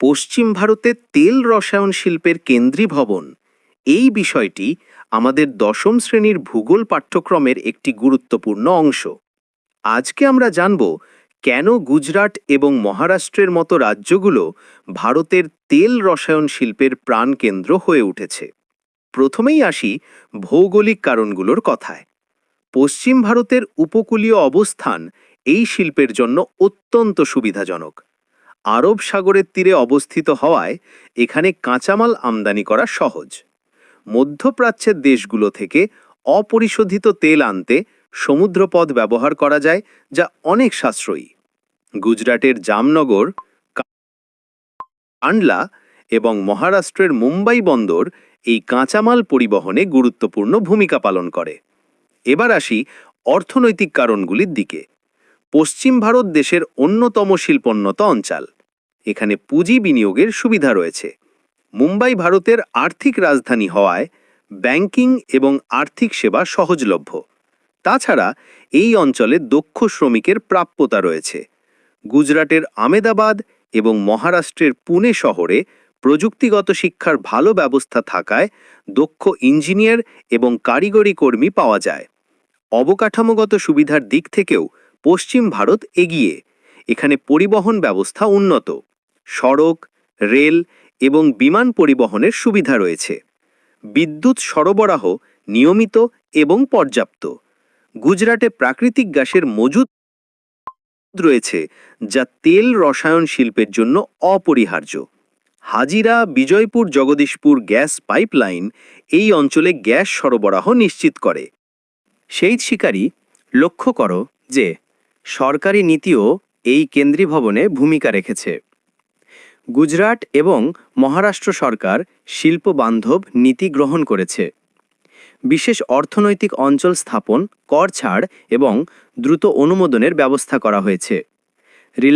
পশ্চিম ভারতে তেল রসায়ন শিল্পের কেন্দ্রী ভবন। এই বিষয়টি আমাদের দশম শ্রেণির ভূগোল পাঠ্যক্রমের একটি গুরুত্বপূর্ণ অংশ। আজকে আমরা জানব কেন গুজরাট এবং মহারাষ্ট্রের মতো রাজ্যগুলো ভারতের তেল রসায়ন শিল্পের প্রাণকেন্দ্র হয়ে উঠেছে। প্রথমেই আসি ভৌগোলিক কারণগুলোর কথায়। পশ্চিম ভারতের উপকূলীয় অবস্থান এই শিল্পের জন্য অত্যন্ত সুবিধাজনক। আরব সাগরের তীরে অবস্থিত হওয়ায় এখানে কাঁচামাল আমদানি করা সহজ। মধ্যপ্রাচ্যের দেশগুলো থেকে অপরিশোধিত তেল আনতে সমুদ্রপথ ব্যবহার করা যায়, যা অনেক সাশ্রয়ী। গুজরাটের জামনগর, কান্ডলা এবং মহারাষ্ট্রের মুম্বাই বন্দর এই কাঁচামাল পরিবহনে গুরুত্বপূর্ণ ভূমিকা পালন করে। এবার আসি অর্থনৈতিক কারণগুলির দিকে। পশ্চিম ভারত দেশের অন্যতম শিল্পোন্নত অঞ্চল। এখানে পুঁজি বিনিয়োগের সুবিধা রয়েছে। মুম্বাই ভারতের আর্থিক রাজধানী হওয়ায় ব্যাংকিং এবং আর্থিক সেবা সহজলভ্য। তাছাড়া এই অঞ্চলে দক্ষ শ্রমিকের প্রাপ্যতা রয়েছে। গুজরাটের আমেদাবাদ এবং মহারাষ্ট্রের পুনে শহরে প্রযুক্তিগত শিক্ষার ভালো ব্যবস্থা থাকায় দক্ষ ইঞ্জিনিয়ার এবং কারিগরি কর্মী পাওয়া যায়। অবকাঠামোগত সুবিধার দিক থেকেও পশ্চিম ভারত এগিয়ে। এখানে পরিবহন ব্যবস্থা উন্নত। সড়ক, রেল এবং বিমান পরিবহনের সুবিধা রয়েছে। বিদ্যুৎ সরবরাহ নিয়মিত এবং পর্যাপ্ত। গুজরাটে প্রাকৃতিক গ্যাসের মজুদ রয়েছে, যা তেল রসায়ন শিল্পের জন্য অপরিহার্য। হাজিরা, বিজয়পুর, জগদীশপুর গ্যাস পাইপলাইন এই অঞ্চলে গ্যাস সরবরাহ নিশ্চিত করে। সেই শিকারী লক্ষ্য করো যে সরকারি নীতিও এই কেন্দ্রী ভবনে ভূমিকা রেখেছে। গুজরাট এবং মহারাষ্ট্র সরকার শিল্প বান্ধব নীতি গ্রহণ করেছে। বিশেষ অর্থনৈতিক অঞ্চল স্থাপন, কর ছাড় এবং দ্রুত অনুমোদনের ব্যবস্থা করা হয়েছে।